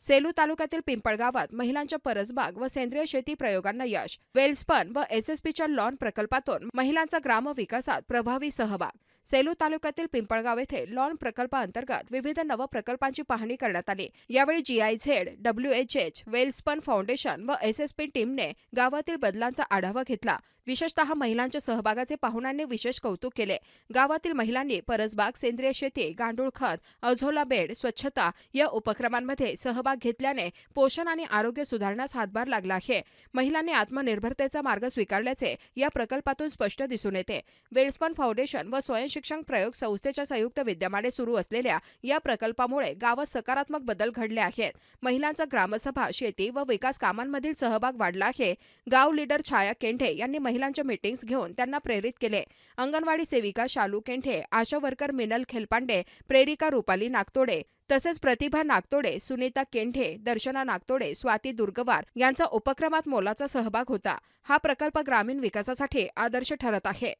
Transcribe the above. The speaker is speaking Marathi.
सेलू तालुक्यातील पिंपळगावात महिलांच्या परसबाग व सेंद्रिय शेती प्रयोगांना यश वेल्सपन व एसएसपीच्या लॉन प्रकल्पातून महिलांचा ग्रामविकासात प्रभावी सहभाग सेलू तालुक्यातील पिंपळगाव येथे लॉन प्रकल्पाअंतर्गत विविध नवप्रकल्पांची पाहणी करण्यात आली. यावेळी GIZ W H H Welspun foundation व एसएसपी टीमने गावातील बदलांचा आढावा घेतला. विशेषतः महिलांच्या सहभागाचे पाहुण्यांनी विशेष कौतुक केले. गावातील महिलांनी परसबाग सेंद्रिय शेती गांडूळ खत अझोला बेड स्वच्छता या उपक्रमांमध्ये सहभाग घेतल्याने पोषण आणि आरोग्य सुधारण्यास हातभार लागला आहे. महिलांनी आत्मनिर्भरतेचा मार्ग स्वीकारल्याचे या प्रकल्पातून स्पष्ट दिसून येते. वेल्सपन फाउंडेशन व स्वयंशिक्षण प्रयोग संस्थेच्या संयुक्त विद्यमाने सुरू असलेल्या या प्रकल्पामुळे गावात सकारात्मक बदल घडले आहेत. महिलांचा ग्रामसभा शेती व विकास कामांमधील सहभाग वाढला आहे. गाव लीडर छाया केंढे यांनी महिलांच्या मीटिंग्स घेऊन त्यांना प्रेरित केले. अंगणवाडी सेविका शालू केंढे आशा वर्कर मिनल खेलपांडे प्रेरिका रुपाली नागतोडे तसेच प्रतिभा नागतोडे सुनीता केंढे दर्शना नागतोडे स्वाती दुर्गवार यांचा उपक्रमात मोलाचा सहभाग होता. हा प्रकल्प ग्रामीण विकासासाठी आदर्श ठरत आहे.